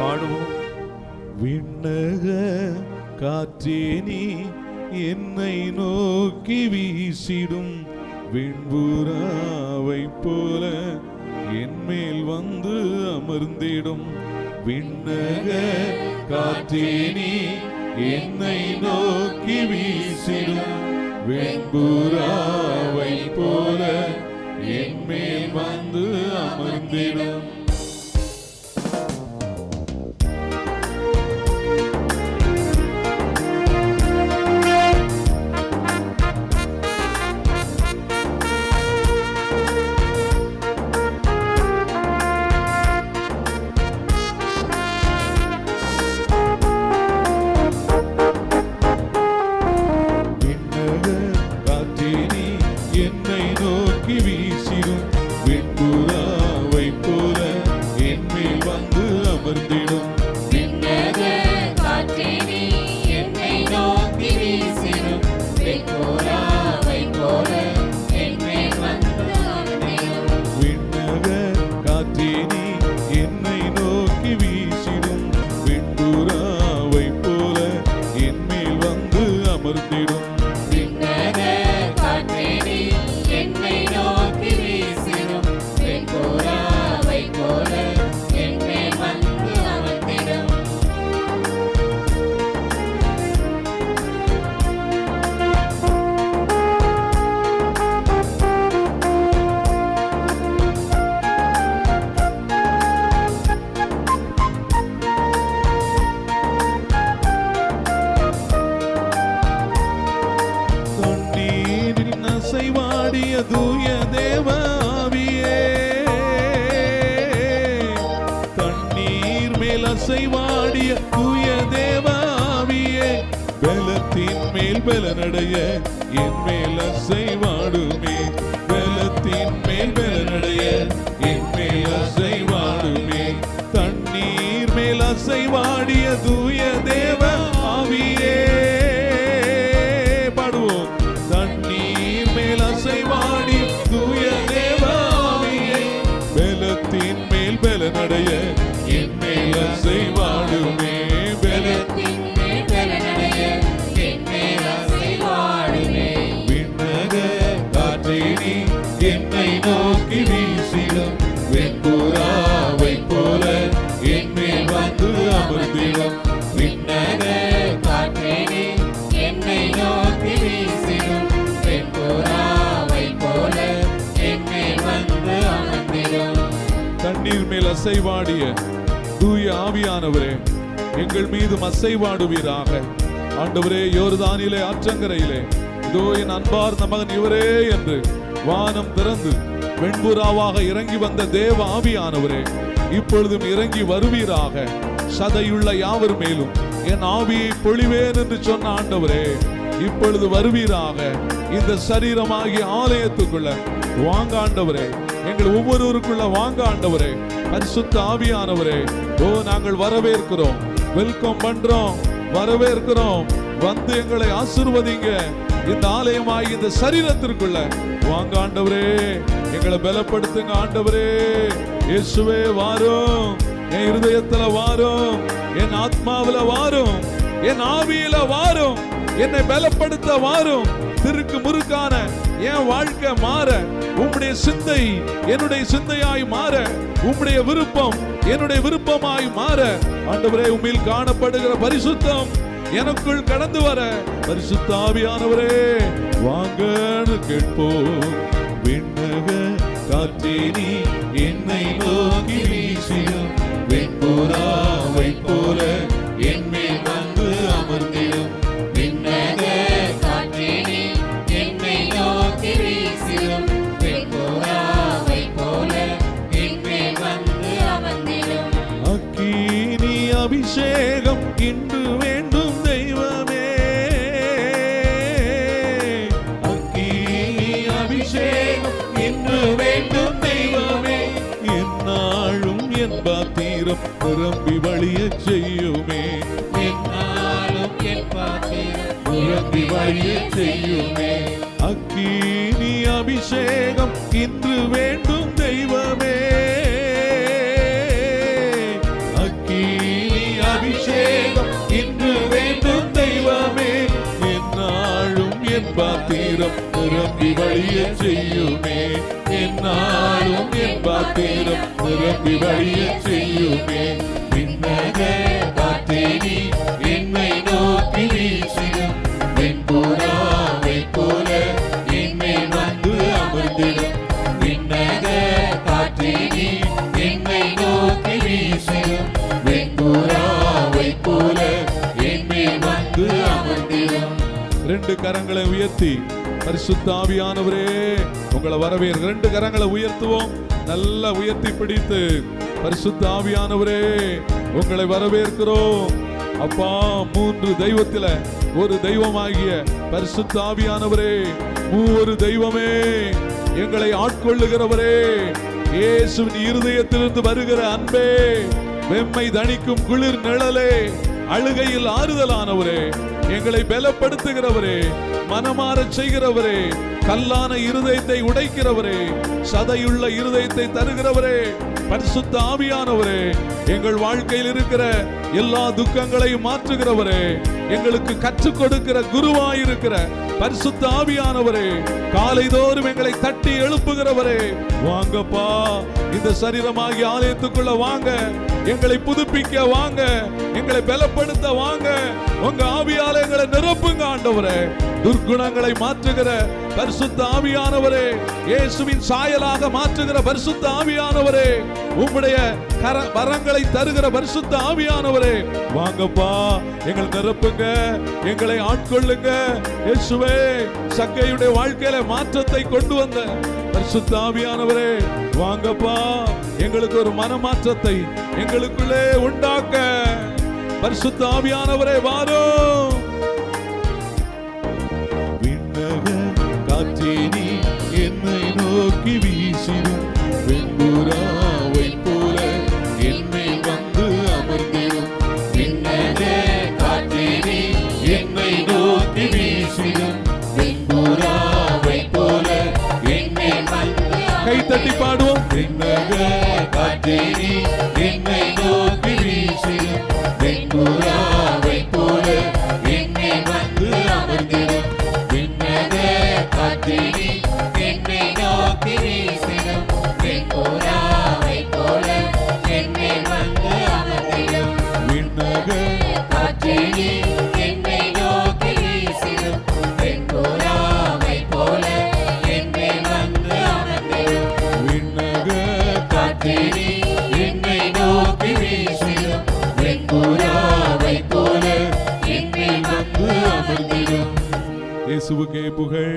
பாடுவோம் விண்ணக காற்றே நீ என்னை நோக்கி வீசிடும். விண்புறாவை போல என்மேல் வந்து அமர்ந்திடும். விண்ணக காற்றே நீ என்னை நோக்கி வீசிடும். வெண்புறாவை போல என்மேல் வந்து அமர்ந்திடும். அசைவாடிய தூய தேவாவியே பலத்தின் மேல் பலனடைய என் மேல் அசை அசைவாடிய தூய ஆவியானவரே எங்கள் மீது அசைவாடுவீராக. ஆண்டவரே யோர்தானிலே ஆற்றங்கரையிலே இதோ என் அன்பார்ந்த மகன் இவரே என்று வானம் திறந்து வெண்புறாவாக இறங்கி வந்த தேவ ஆவியானவரே இப்பொழுதும் இறங்கி வருவீராக. சதையுள்ள யாவர் மேலும் என் ஆவியை பொழிவேன் என்று சொன்ன ஆண்டவரே இப்பொழுது வருவீராக. இந்த சரீரமாகிய ஆலயத்துக்குள்ள வாங்க ஆண்டவரே எங்கள் ஒவ்வொருவருக்குள்ள வாங்க ஆண்டவரே. பரிசுத்த ஆவியானவரே. ஓ நாங்கள் வரவேற்கிறோம். வெல்கம் பண்றோம். வரவேற்கிறோம். வந்து எங்களை ஆசிர்வதிங்க. இந்த ஆலயமாய் இந்த சரீரத்திற்குள்ள. வாங்க ஆண்டவரே. எங்களை பலப்படுத்துங்க ஆண்டவரே. இயேசுவே வாரும். என் இருதயத்துல வாரும். என் ஆத்மாவில வாரும். என் ஆவியில வாரும். என்னை பலப்படுத்த வாரும். திருக்கு முறுக்கான என் வாழ்க்கை மாற உம்முடைய சிந்தை என்னுடைய சிந்தையாய் மாற உம்முடைய விருப்பம் என்னுடைய விருப்பமாய் மாற ஆண்டவரே உம்மில் காணப்படுகிற பரிசுத்தம் எனக்குள் கடந்து வர பரிசுத்தாவியானவரே வாங்க வாங்கன்னு கேட்போம். விண்ணக காற்றே என்னை நோக்கி வீசிடும் வெண்போரா போல நிரம்பி வழியச் செய்யுமே. என்னாலும் என் பாத்திரம் நிரம்பி வழியச் செய்யுமே. அக்கீனி அபிஷேகம் இன்று வேண்டும். பாத்திரம் நிரம்பி வழிய செய்யுமே. என்னாலும் என் பாத்திரம் நிரம்பி வழிய செய்யுமே. விண்ணக காற்றேடி ரெண்டு கரங்களை உயர்த்தி பரிசுத்தாவியானவரே உங்களை வரவேற்க ரெண்டு கரங்களை உயர்த்துவோம். நல்லா உயர்த்தி பிடித்து பரிசுத்த ஆவியானவரே உங்களை வரவேற்கிறோம். அப்பா மூன்று தெய்வத்தில ஒரு தெய்வமாகிய பரிசுத்த ஆவியானவரே மூவொரு தெய்வமே எங்களை ஆட்கொள்ளுகிறவரே இயேசுவின் இருதயத்திலிருந்து வருகிற அன்பே வெம்மை தணிக்கும் குளிர் நிழலே அழுகையில் ஆறுதலானவரே. எங்களை பலப்படுத்துகிறவரே மனமாறச் செய்கிறவரே கல்லான இருதயத்தை உடைக்கிறவரே சதையுள்ள இருதயத்தை தருகிறவரே பரிசுத்த ஆவியானவரே எங்கள் வாழ்க்கையில் இருக்கிற எல்லா துக்கங்களையும் மாற்றுகிறவரே எங்களுக்கு கற்றுக் கொடுக்கிற குருவாயிருக்கிற பரிசுத்த ஆவியானவரே காலைதோறும் எங்களை தட்டி எழுப்புகிறவரே வாங்கப்பா இந்த சரீரமாகி ஆலயத்துக்குள்ள வாங்க எங்களை புதுப்பிக்க வாங்க எங்களை பலப்படுத்த வாங்க. உங்க ஆவியால எங்களை நிரப்புங்க ஆண்டவரே. துர்க்குணங்களை மாற்றுகிற பரிசுத்த ஆவியானவரே. இயேசுவின் சாயலாக மாற்றுகிற பரிசுத்த ஆவியானவரே. உம்முடைய கர வரங்களை தருகிற பரிசுத்த ஆவியானவரே. வாங்கப்பா எங்களை நிரப்புங்க எங்களை ஆட்கொள்ளுங்க. இயேசுவே சக்கையுடைய வாழ்க்கையில மாற்றத்தை கொண்டு வந்த பரிசுத்த ஆவியானவரே. வாங்கப்பா எங்களுக்கு ஒரு மனமாற்றத்தை எங்களுக்குள்ளே உண்டாக்க. பரிசுத்த ஆவியானவரே வாரும் விண்ணக காற்றேனி என்னை நோக்கி வீசிடும். வெண்புறாவை போல என்னை வந்து அமர்ந்திடும். விண்ணக காற்றேடி என்னை நோக்கி வீசிடும். வெண்புறாவை போல என்னை வந்து கை தட்டி பாடுவோம் விண்ணக காற்றேடி என்னை நோக்கி வீசிடும் வெண்புறாவை போல என்னை வந்து அமர்ந்திடும் விண்ணக காற்றேடி இயேசுவுக்கே புகழ்.